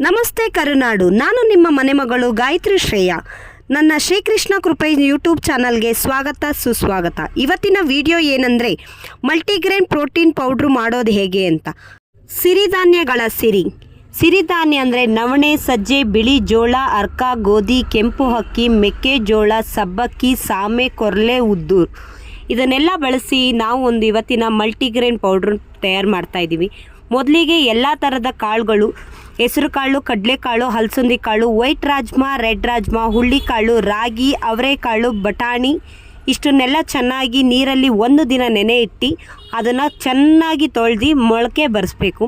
ನಮಸ್ತೆ ಕರುನಾಡು. ನಾನು ನಿಮ್ಮ ಮನೆ ಮಗಳು ಗಾಯತ್ರಿ ಶ್ರೇಯ. ನನ್ನ ಶ್ರೀಕೃಷ್ಣ ಕೃಪೆ ಯೂಟ್ಯೂಬ್ ಚಾನಲ್ಗೆ ಸ್ವಾಗತ, ಸುಸ್ವಾಗತ. ಇವತ್ತಿನ ವಿಡಿಯೋ ಏನಂದರೆ, ಮಲ್ಟಿಗ್ರೇನ್ ಪ್ರೋಟೀನ್ ಪೌಡ್ರು ಮಾಡೋದು ಹೇಗೆ ಅಂತ. ಸಿರಿಧಾನ್ಯಗಳ ಸಿರಿ. ಸಿರಿಧಾನ್ಯ ಅಂದರೆ ನವಣೆ, ಸಜ್ಜೆ, ಬಿಳಿ ಜೋಳ, ಅರ್ಕ, ಗೋಧಿ, ಕೆಂಪು ಹಕ್ಕಿ ಮೆಕ್ಕೆಜೋಳ ಸಬ್ಬಕ್ಕಿ ಸಾಮೆ ಕೊರಲೆ ಉದ್ದು ಇದನ್ನೆಲ್ಲ ಬಳಸಿ ನಾವು ಒಂದು ಇವತ್ತಿನ ಮಲ್ಟಿಗ್ರೇನ್ ಪೌಡ್ರ್ ತಯಾರು ಮಾಡ್ತಾ ಇದ್ದೀವಿ. ಮೊದಲಿಗೆ ಎಲ್ಲ ಥರದ ಕಾಳುಗಳು, ಹೆಸರು ಕಾಳು ಕಡಲೆಕಾಳು ಹಲಸಂದಿ ಕಾಳು, ವೈಟ್ ರಾಜ್ಮಾ, ರೆಡ್ ರಾಜ್ಮಾ ಹುಳ್ಳಿಕಾಳು ರಾಗಿ ಅವರೆಕಾಳು ಬಟಾಣಿ, ಇಷ್ಟನ್ನೆಲ್ಲ ಚೆನ್ನಾಗಿ ನೀರಲ್ಲಿ ಒಂದು ದಿನ ನೆನೆ ಇಟ್ಟು ಅದನ್ನು ಚೆನ್ನಾಗಿ ತೊಳೆದು ಮೊಳಕೆ ಬರೆಸ್ಬೇಕು.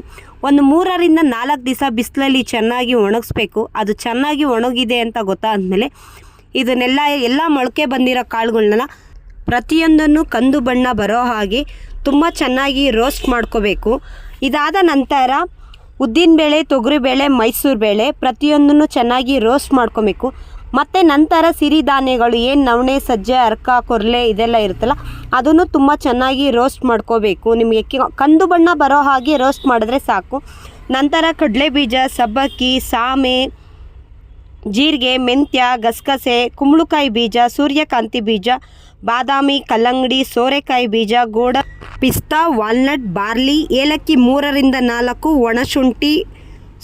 ಒಂದು ಮೂರರಿಂದ ನಾಲ್ಕು ದಿವಸ ಬಿಸಿಲಲ್ಲಿ ಚೆನ್ನಾಗಿ ಒಣಗಿಸ್ಬೇಕು. ಅದು ಚೆನ್ನಾಗಿ ಒಣಗಿದೆ ಅಂತ ಗೊತ್ತಾದ್ಮೇಲೆ ಇದನ್ನೆಲ್ಲ, ಎಲ್ಲ ಮೊಳಕೆ ಬಂದಿರೋ ಕಾಳುಗಳನ್ನ ಪ್ರತಿಯೊಂದನ್ನು ಕಂದು ಬಣ್ಣ ಬರೋ ಹಾಗೆ ತುಂಬ ಚೆನ್ನಾಗಿ ರೋಸ್ಟ್ ಮಾಡ್ಕೋಬೇಕು. ಇದಾದ ನಂತರ ಉದ್ದಿನಬೇಳೆ ತೊಗರಿಬೇಳೆ ಮೈಸೂರು ಬೇಳೆ ಪ್ರತಿಯೊಂದನ್ನು ಚೆನ್ನಾಗಿ ರೋಸ್ಟ್ ಮಾಡ್ಕೋಬೇಕು. ಮತ್ತು ನಂತರ ಸಿರಿಧಾನ್ಯಗಳು ಏನು ನವಣೆ, ಸಜ್ಜೆ, ಅರ್ಕ, ಕೊರಲೆ ಇದೆಲ್ಲ ಇರುತ್ತಲ್ಲ, ಅದನ್ನು ತುಂಬ ಚೆನ್ನಾಗಿ ರೋಸ್ಟ್ ಮಾಡ್ಕೋಬೇಕು. ನಿಮಗೆ ಕಂದು ಬಣ್ಣ ಬರೋ ಹಾಗೆ ರೋಸ್ಟ್ ಮಾಡಿದ್ರೆ ಸಾಕು. ನಂತರ ಕಡಲೆ ಬೀಜ ಸಬ್ಬಕ್ಕಿ, ಸಾಮೆ, ಜೀರಿಗೆ, ಮೆಂತ್ಯ, ಗಸಗಸೆ, ಕುಂಬಳಕಾಯಿ ಬೀಜ, ಸೂರ್ಯಕಾಂತಿ ಬೀಜ, ಬಾದಾಮಿ, ಕಲ್ಲಂಗಡಿ, ಸೋರೆಕಾಯಿ ಬೀಜ, ಗೋಡ ಪಿಸ್ತಾ, ವಾಲ್ನಟ್, ಬಾರ್ಲಿ, ಏಲಕ್ಕಿ ಮೂರರಿಂದ ನಾಲ್ಕು ಒಣಶುಂಠಿ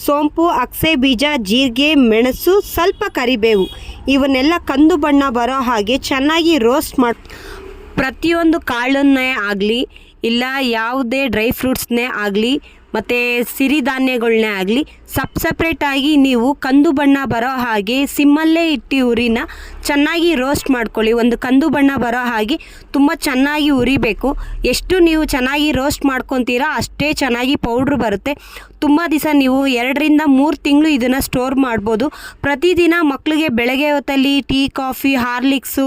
ಸೋಂಪು, ಅಕ್ಸೆ ಬೀಜ, ಜೀರಿಗೆ, ಮೆಣಸು, ಸ್ವಲ್ಪ ಕರಿಬೇವು. ಇವನ್ನೆಲ್ಲ ಕಂದು ಬಣ್ಣ ಬರೋ ಹಾಗೆ ಚೆನ್ನಾಗಿ ರೋಸ್ಟ್ ಮಾಡಿ ಪ್ರತಿಯೊಂದು ಕಾಳನ್ನೇ ಆಗಲಿ, ಇಲ್ಲ ಯಾವುದೇ ಡ್ರೈ ಫ್ರೂಟ್ಸ್ನೇ ಆಗಲಿ ಮತ್ತು ಸಿರಿಧಾನ್ಯಗಳನ್ನೇ ಆಗಲಿ, ಸಪ್ ಸಪ್ರೇಟಾಗಿ ನೀವು ಕಂದು ಬಣ್ಣ ಬರೋ ಹಾಗೆ ಸಿಮ್ಮಲ್ಲೇ ಇಟ್ಟು ಉರಿನ ಚೆನ್ನಾಗಿ ರೋಸ್ಟ್ ಮಾಡ್ಕೊಳ್ಳಿ. ಒಂದು ಕಂದು ಬಣ್ಣ ಬರೋ ಹಾಗೆ ತುಂಬ ಚೆನ್ನಾಗಿ ಉರಿಬೇಕು. ಎಷ್ಟು ನೀವು ಚೆನ್ನಾಗಿ ರೋಸ್ಟ್ ಮಾಡ್ಕೊತೀರಾ ಅಷ್ಟೇ ಚೆನ್ನಾಗಿ ಪೌಡ್ರ್ ಬರುತ್ತೆ. ತುಂಬ ದಿವಸ ನೀವು ಎರಡರಿಂದ ಮೂರು ತಿಂಗಳು ಇದನ್ನು ಸ್ಟೋರ್ ಮಾಡ್ಬೋದು. ಪ್ರತಿದಿನ ಮಕ್ಕಳಿಗೆ ಬೆಳಗ್ಗೆ ಹೊತ್ತಲ್ಲಿ ಟೀ, ಕಾಫಿ, ಹಾರ್ಲಿಕ್ಸು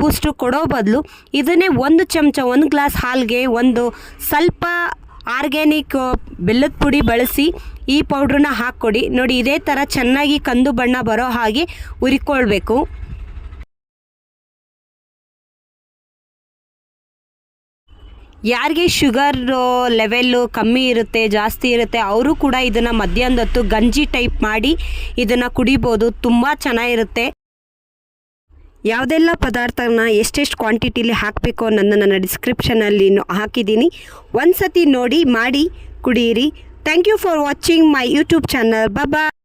ಬೂಸ್ಟು ಕೊಡೋ ಬದಲು ಇದನ್ನೇ ಒಂದು ಚಮಚ, ಒಂದು ಗ್ಲಾಸ್ ಹಾಲಿಗೆ ಒಂದು ಸ್ವಲ್ಪ ಆರ್ಗ್ಯಾನಿಕ್ ಬೆಲ್ಲದ ಪುಡಿ ಬಳಸಿ ಈ ಪೌಡ್ರನ್ನ ಹಾಕ್ಕೊಡಿ. ನೋಡಿ, ಇದೇ ಥರ ಚೆನ್ನಾಗಿ ಕಂದು ಬಣ್ಣ ಬರೋ ಹಾಗೆ ಉರಿಕೊಳ್ಬೇಕು. ಯಾರಿಗೆ ಶುಗರ್ ಲೆವೆಲ್ಲು ಕಮ್ಮಿ ಇರುತ್ತೆ, ಜಾಸ್ತಿ ಇರುತ್ತೆ, ಅವರು ಕೂಡ ಇದನ್ನು ಮಧ್ಯಾಹ್ನದ ಹೊತ್ತು ಗಂಜಿ ಟೈಪ್ ಮಾಡಿ ಇದನ್ನು ಕುಡಿಬೋದು. ತುಂಬ ಚೆನ್ನಾಗಿರುತ್ತೆ. ಯಾವುದೆಲ್ಲ ಪದಾರ್ಥನ ಎಷ್ಟೆಷ್ಟು ಕ್ವಾಂಟಿಟಿಲಿ ಹಾಕಬೇಕು ಅನ್ನೋದನ್ನು ನನ್ನ ಡಿಸ್ಕ್ರಿಪ್ಷನಲ್ಲಿ ಹಾಕಿದ್ದೀನಿ. ಒಂದು ಸತಿ ನೋಡಿ, ಮಾಡಿ ಕುಡಿಯಿರಿ thank you for watching my YouTube channel Baba